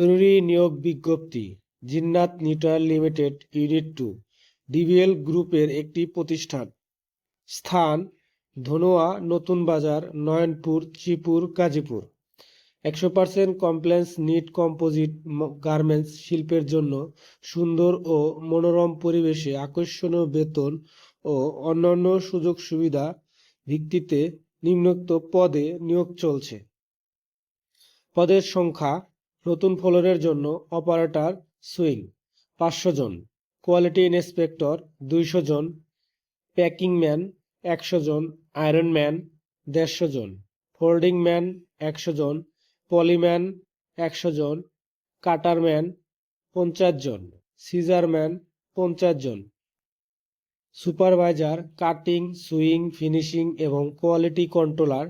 জরুরি নিয়োগ বিজ্ঞপ্তি, Jinnat neutral limited, unit two, DBL গ্রুপের একটি প্রতিষ্ঠান। স্থান, ধনোয়া, নতুন বাজার, নয়নপুর শ্রীপুর গাজীপুর। একশো percent compliance knit composite garments শিল্পের জন্য সুন্দর ও মনোরম পরিবেশে আকর্ষণীয় বেতন ও অন্যান্য সুযোগ সুবিধা ভিত্তিতে নিম্নোক্ত পদে নিয়োগ চলছে। পদের সংখ্যা নতুন ফ্লোরের জন্য অপারেটর সুইং, পাঁচশো জন। কোয়ালিটি ইন্সপেক্টর, দুইশো জন। প্যাকিং ম্যান, একশো জন। আয়রন ম্যান, দেড়শো জন। ফোল্ডিং ম্যান, একশো জন। পলিম্যান একশো জন। কাটারম্যান পঞ্চাশ জন। সিজারম্যান পঞ্চাশ জন। সুপারভাইজার, কাটিং, সুইং, ফিনিশিং এবং কোয়ালিটি কন্ট্রোলার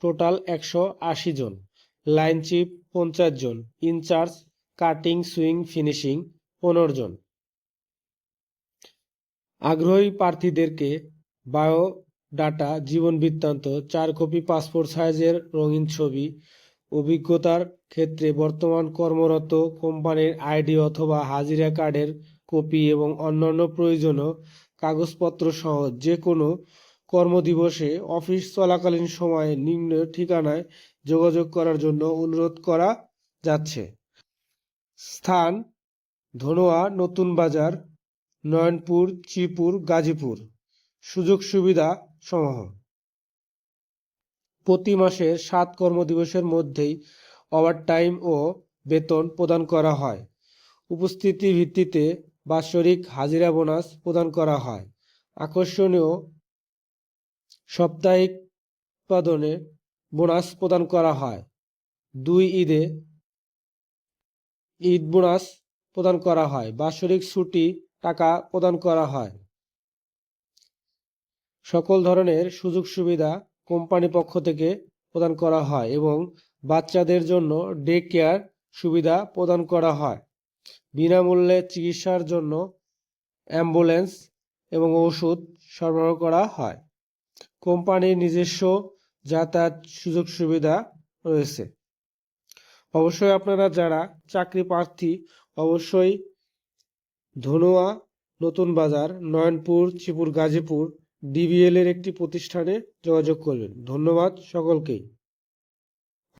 টোটাল একশো আশি জন। লাইন চিপ পঞ্চাশ জন in charge cutting, sewing, finishing পনেরো জন। আগ্রহী প্রার্থীদেরকে বায়ো ডাটা জীবন বৃত্তান্ত, চার কপি পাসপোর্ট সাইজের রঙিন ছবি, অভিজ্ঞতার ক্ষেত্রে বর্তমান কর্মরত কোম্পানির আইডি অথবা হাজিরা কার্ডের কপি এবং অন্যান্য প্রয়োজনীয় কাগজপত্র সহ যে কোনো কর্মদিবসে অফিস চলাকালীন সময়ে নিম্ন ঠিকানায় যোগাযোগ করার জন্য অনুরোধ করা যাচ্ছে। স্থান, ধনোয়া, নতুন বাজার, নয়নপুর শ্রীপুর গাজীপুর। সুযোগ সুবিধা সমূহ। প্রতি মাসের সাত কর্মদিবসের মধ্যেই ওভারটাইম ও বেতন প্রদান করা হয়। উপস্থিতি ভিত্তিতে বাৎসরিক হাজিরা বোনাস প্রদান করা হয়। আকর্ষণীয় সাপ্তাহিক উৎপাদনে বোনাস প্রদান করা হয়। দুই ঈদে ঈদ বোনাস প্রদান করা হয়। বাৎসরিক ছুটি টাকা প্রদান করা হয়। সকল ধরনের সুযোগ সুবিধা কোম্পানি পক্ষ থেকে প্রদান করা হয় এবং বাচ্চাদের জন্য ডে কেয়ার সুবিধা প্রদান করা হয়। বিনামূল্যে চিকিৎসার জন্য অ্যাম্বুলেন্স এবং ওষুধ সরবরাহ করা হয়। কোম্পানির নিজস্ব যাতায়াত সুযোগ সুবিধা রয়েছে। অবশ্যই আপনারা যারা চাকরি প্রার্থী, অবশ্যই ধনুয়া, নতুন বাজার, নয়নপুর, চিপুর, গাজীপুর ডিবিএল এর একটি প্রতিষ্ঠানে যোগাযোগ করবেন। ধন্যবাদ সকলকেই।